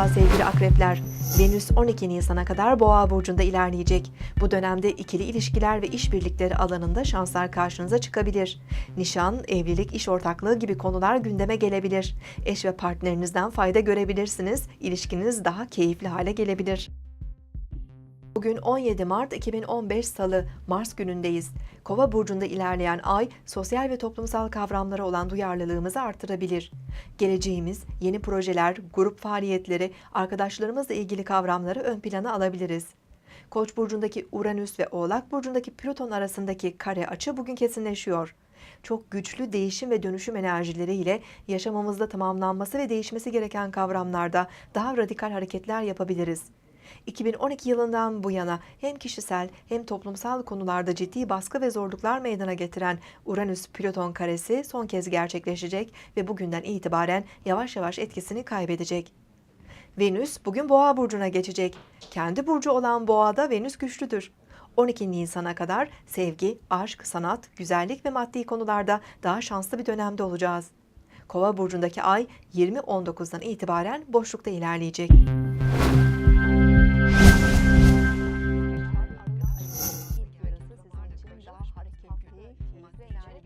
Merhaba sevgili akrepler. Venüs 12 Nisan'a kadar Boğa burcunda ilerleyecek. Bu dönemde ikili ilişkiler ve işbirlikleri alanında şanslar karşınıza çıkabilir. Nişan, evlilik, iş ortaklığı gibi konular gündeme gelebilir. Eş ve partnerinizden fayda görebilirsiniz. İlişkiniz daha keyifli hale gelebilir. Bugün 17 Mart 2015 Salı, Mars günündeyiz. Kova burcunda ilerleyen ay, sosyal ve toplumsal kavramlara olan duyarlılığımızı artırabilir. Geleceğimiz, yeni projeler, grup faaliyetleri, arkadaşlarımızla ilgili kavramları ön plana alabiliriz. Koç burcundaki Uranüs ve Oğlak burcundaki Plüton arasındaki kare açı bugün kesinleşiyor. Çok güçlü değişim ve dönüşüm enerjileriyle yaşamımızda tamamlanması ve değişmesi gereken kavramlarda daha radikal hareketler yapabiliriz. 2012 yılından bu yana hem kişisel hem toplumsal konularda ciddi baskı ve zorluklar meydana getiren Uranüs-Plüton karesi son kez gerçekleşecek ve bugünden itibaren yavaş yavaş etkisini kaybedecek. Venüs bugün Boğa burcuna geçecek. Kendi burcu olan Boğa'da Venüs güçlüdür. 12 Nisan'a kadar sevgi, aşk, sanat, güzellik ve maddi konularda daha şanslı bir dönemde olacağız. Kova burcundaki ay 20.19'dan itibaren boşlukta ilerleyecek.